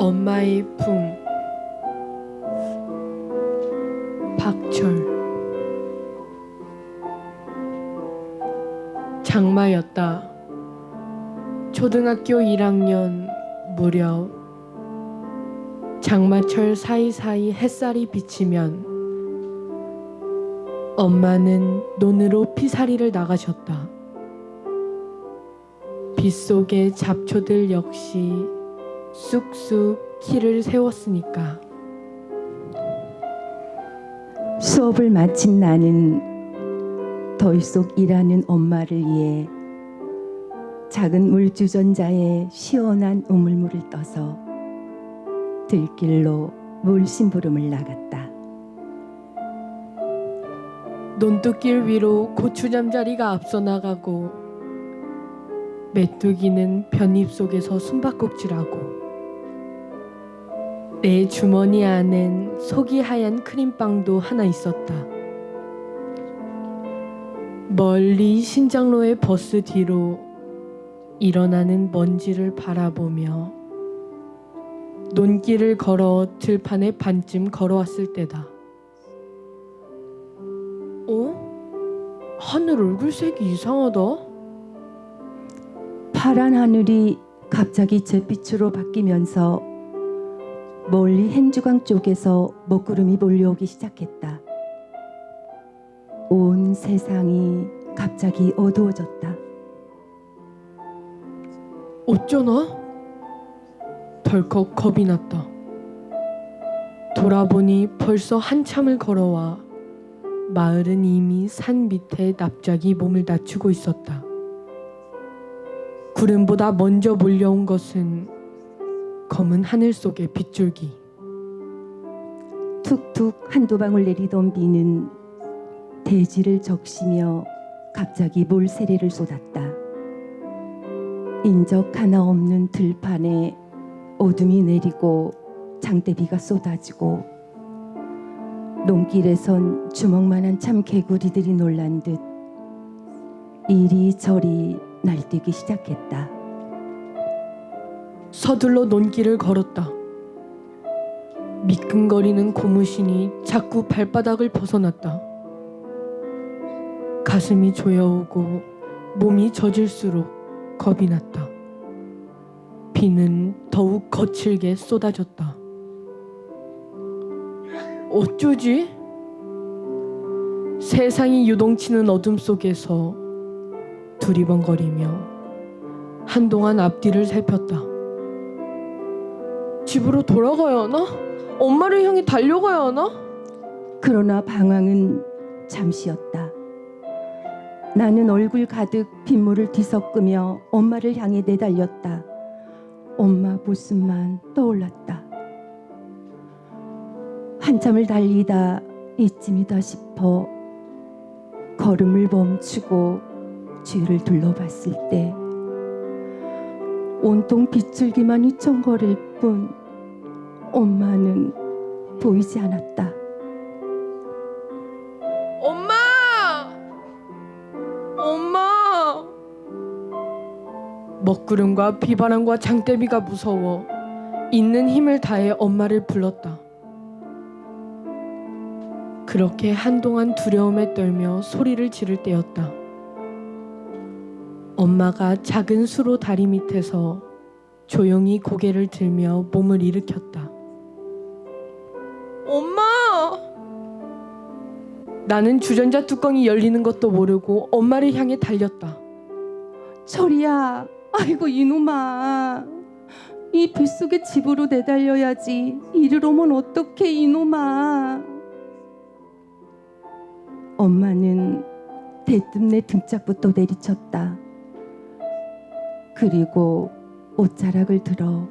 엄마의 품 박철 장마였다. 초등학교 1학년 무렵 장마철 사이사이 햇살이 비치면 엄마는 논으로 피살이를 나가셨다. 빗속의 잡초들 역시 쑥쑥 키를 세웠으니까 수업을 마친 나는 더위 속 일하는 엄마를 위해 작은 물주전자에 시원한 우물물을 떠서 들길로 물 심부름을 나갔다. 논뚝길 위로 고추 잠자리가 앞서 나가고 메뚜기는 볏잎 속에서 숨바꼭질하고 내 주머니 안엔 속이 하얀 크림빵도 하나 있었다. 멀리 신장로의 버스 뒤로 일어나는 먼지를 바라보며 논길을 걸어 들판에 반쯤 걸어왔을 때다. 어? 하늘 얼굴색이 이상하다. 파란 하늘이 갑자기 잿빛으로 바뀌면서 멀리 행주강 쪽에서 먹구름이 몰려오기 시작했다. 온 세상이 갑자기 어두워졌다. 어쩌나? 덜컥 겁이 났다. 돌아보니 벌써 한참을 걸어와 마을은 이미 산 밑에 납작이 몸을 낮추고 있었다. 구름보다 먼저 몰려온 것은 검은 하늘 속의 빗줄기. 툭툭 한두 방울 내리던 비는 대지를 적시며 갑자기 몰세례를 쏟았다. 인적 하나 없는 들판에 어둠이 내리고 장대비가 쏟아지고 논길에선 주먹만한 참 개구리들이 놀란 듯 이리저리 날뛰기 시작했다. 서둘러 논길을 걸었다. 미끈거리는 고무신이 자꾸 발바닥을 벗어났다. 가슴이 조여오고 몸이 젖을수록 겁이 났다. 비는 더욱 거칠게 쏟아졌다. 어쩌지? 세상이 유동치는 어둠 속에서 두리번거리며 한동안 앞뒤를 살폈다. 집으로 돌아가야 하나? 엄마를 향해 달려가야 하나? 그러나 방황은 잠시였다. 나는 얼굴 가득 빗물을 뒤섞으며 엄마를 향해 내달렸다. 엄마 모습만 떠올랐다. 한참을 달리다 이쯤이다 싶어 걸음을 멈추고 뒤를 둘러봤을 때 온통 빗줄기만 휘청거릴 뿐 엄마는 보이지 않았다. 엄마! 엄마! 먹구름과 비바람과 장대비가 무서워 있는 힘을 다해 엄마를 불렀다. 그렇게 한동안 두려움에 떨며 소리를 지를 때였다. 엄마가 작은 수로 다리 밑에서 조용히 고개를 들며 몸을 일으켰다. 나는 주전자 뚜껑이 열리는 것도 모르고 엄마를 향해 달렸다. 철이야, 아이고 이놈아. 이 빗속에 집으로 내달려야지. 이리로 오면 어떡해 이놈아. 엄마는 대뜸 내 등짝부터 내리쳤다. 그리고 옷자락을 들어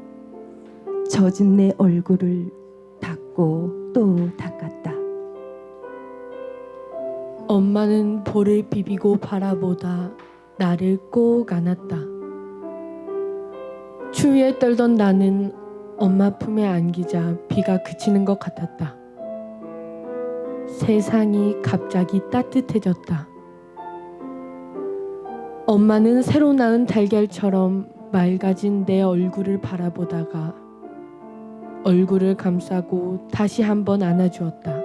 젖은 내 얼굴을 닦고 또 닦았다. 엄마는 볼을 비비고 바라보다 나를 꼭 안았다. 추위에 떨던 나는 엄마 품에 안기자 비가 그치는 것 같았다. 세상이 갑자기 따뜻해졌다. 엄마는 새로 낳은 달걀처럼 맑아진 내 얼굴을 바라보다가 얼굴을 감싸고 다시 한번 안아주었다.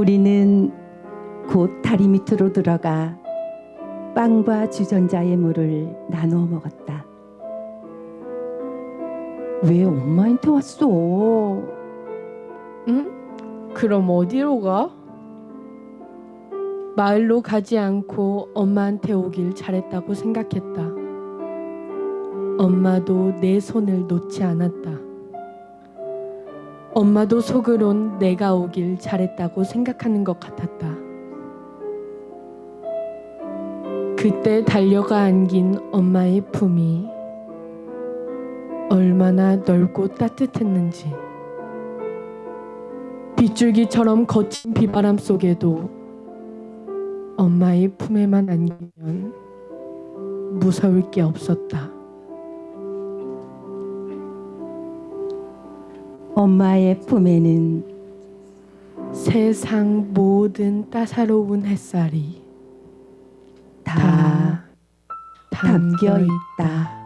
우리는 곧 다리 밑으로 들어가 빵과 주전자의 물을 나누어 먹었다. 왜 엄마한테 왔어? 응? 그럼 어디로 가? 마을로 가지 않고 엄마한테 오길 잘했다고 생각했다. 엄마도 내 손을 놓지 않았다. 엄마도 속으론 내가 오길 잘했다고 생각하는 것 같았다. 그때 달려가 안긴 엄마의 품이 얼마나 넓고 따뜻했는지. 빗줄기처럼 거친 비바람 속에도 엄마의 품에만 안기면 무서울 게 없었다. 엄마의 품에는 세상 모든 따사로운 햇살이 다 담겨 있다.